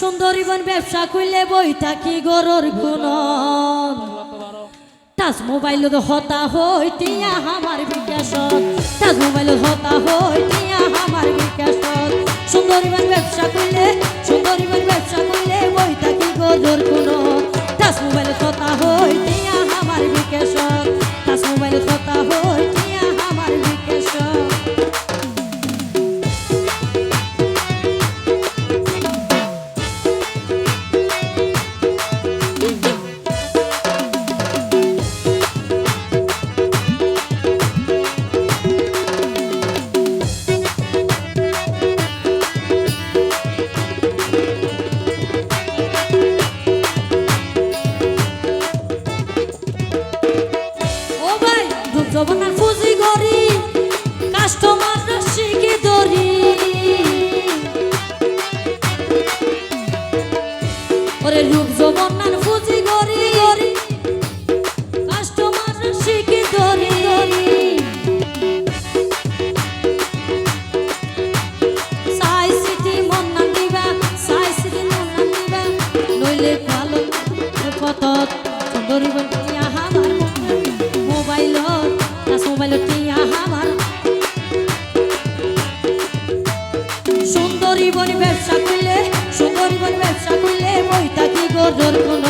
সুন্দরীবন ব্যবসা করলে বই থাকি গরর গুণ। তাজ মোবাইল হতা হইতিয়া আমার বিকাশ। তাজ মোবাইল হতা হইতিয়া আমার বিকাশত সুন্দরীবন ব্যবসা খুললে সুন্দরীবন ব্যবসা করলে বই থাকি গরর গুণ। তাজ মোবাইল সুন্দরী বনি ব্যবসা করলে সুন্দরী বনি ব্যবসা করলে বই থাকি গরুর কোনো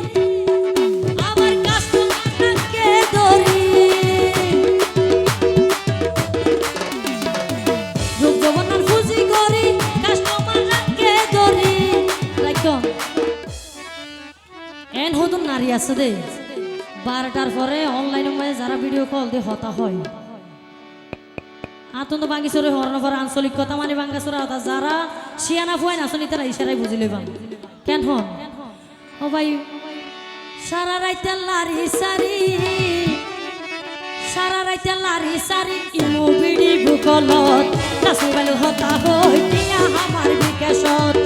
আছে দে। বারোটার পরে অনলাইনে মধ্যে যারা ভিডিও কল দিয়ে হতা হয়। আতন্দ বাঙ্গিসরে হরণ পর আঞ্চলিক কথা মানে বাঙ্গাসরা হতা। যারা শিয়ানা ফুয়াই নাচনি তারা ইশারাই বুঝি লইবাম কেন হন? ও ভাই, সারা রাইতে লারি সারি, সারা রাইতে লারি সারি, ইমু বিড়ি বুকলত দাস মোবাইল হতা হই টিয়া আমার বিকাশত।